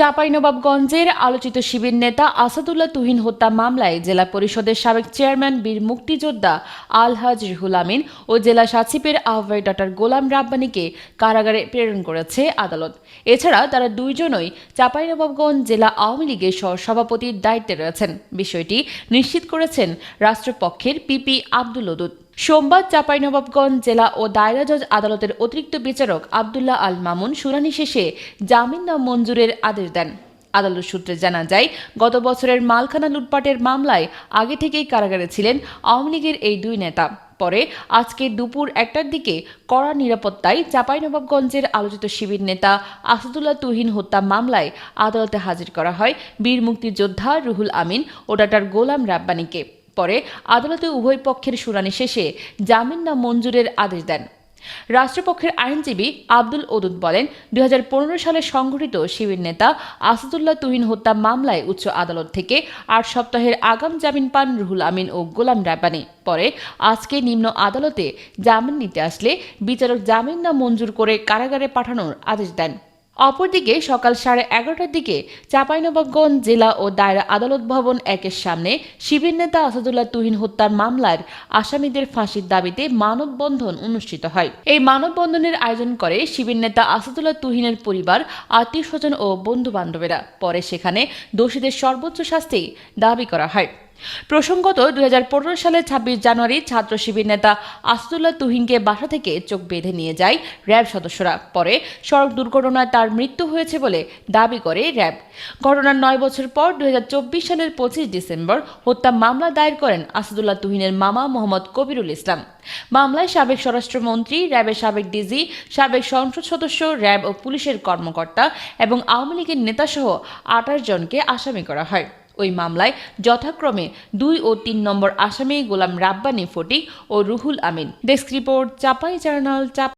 চাঁপাইনবাবগঞ্জের আলোচিত শিবির নেতা আসাদুল্লাহ তুহিন হত্যা মামলায় জেলা পরিষদের সাবেক চেয়ারম্যান বীর মুক্তিযোদ্ধা আলহাজ রুহুল আমিন ও জেলা সাচিপের আহ্বায়ক ডক্টর গোলাম রাব্বানিকে কারাগারে প্রেরণ করেছে আদালত। এছাড়া তারা দুইজনই চাঁপাইনবাবগঞ্জ জেলা আওয়ামী লীগের সহসভাপতির দায়িত্বে রয়েছেন। বিষয়টি নিশ্চিত করেছেন রাষ্ট্রপক্ষের পিপি আব্দুল ওদুদ। সোমবার চাঁপাইনবাবগঞ্জ জেলা ও দায়রা জজ আদালতের অতিরিক্ত বিচারক আবদুল্লাহ আল মামুন শুনানি শেষে জামিন না মঞ্জুরের আদেশ দেন। আদালত সূত্রে জানা যায়, গত বছরের মালখানা লুটপাটের মামলায় আগে থেকেই কারাগারে ছিলেন আওয়ামী লীগের এই দুই নেতা। পরে আজকে দুপুর একটার দিকে কড়া নিরাপত্তায় চাঁপাইনবাবগঞ্জের আলোচিত শিবির নেতা আসাদুল্লাহ তুহিন হত্যা মামলায় আদালতে হাজির করা হয় বীর মুক্তিযোদ্ধা রুহুল আমিন ও ডাক্তার গোলাম রাব্বানিকে। পরে আদালতে উভয় পক্ষের শুনানি শেষে জামিন না মঞ্জুরের আদেশ দেন। রাষ্ট্রপক্ষের আইনজীবী আব্দুল ওদুদ বলেন দুই হাজার পনেরো সালে সংঘটিত শিবির নেতা আসাদুল্লাহ তুহিন হত্যা মামলায় উচ্চ আদালত থেকে আট সপ্তাহের আগাম জামিন পান রুহুল আমিন ও গোলাম রাব্বানি। পরে আজকে নিম্ন আদালতে জামিন নিতে আসলে বিচারক জামিন না মঞ্জুর করে কারাগারে পাঠানোর আদেশ দেন। অপরদিকে সকাল সাড়ে এগারোটার দিকে চাঁপাইনবাবগঞ্জ জেলা ও দায়রা আদালত ভবন একের সামনে শিবির নেতা আসাদুল্লাহ তুহিন হত্যার মামলার আসামিদের ফাঁসির দাবিতে মানববন্ধন অনুষ্ঠিত হয়। এই মানববন্ধনের আয়োজন করে শিবির নেতা আসাদুল্লাহ তুহিনের পরিবার, আত্মীয় স্বজন ও বন্ধু বান্ধবেরা পরে সেখানে দোষীদের সর্বোচ্চ শাস্তি দাবি করা হয়। প্রসঙ্গত দুই হাজার পনেরো সালের ছাব্বিশ জানুয়ারি ছাত্র শিবির নেতা আসদুল্লাহ তুহিনকে বাসা থেকে চোখ বেঁধে নিয়ে যায় র্যাব সদস্যরা। পরে সড়ক দুর্ঘটনায় তার মৃত্যু হয়েছে বলে দাবি করে র্যাব। ঘটনার নয় বছর পর দুই হাজার চব্বিশ সালের পঁচিশ ডিসেম্বর হত্যা মামলা দায়ের করেন আসাদুল্লাহ তুহিনের মামা মোহাম্মদ কবিরুল ইসলাম। মামলায় সাবেক স্বরাষ্ট্রমন্ত্রী, র্যাবের সাবেক ডিজি, সাবেক সংসদ সদস্য, র্যাব ও পুলিশের কর্মকর্তা এবং আওয়ামী লীগের নেতাসহ আঠাশ জনকে আসামি করা হয়। ওই মামলায় যথাক্রমে দুই ও তিন নম্বর আসামি গোলাম রাব্বানি ফটিক ও Ruhul Amin. Desk report, Chapai journal চাপ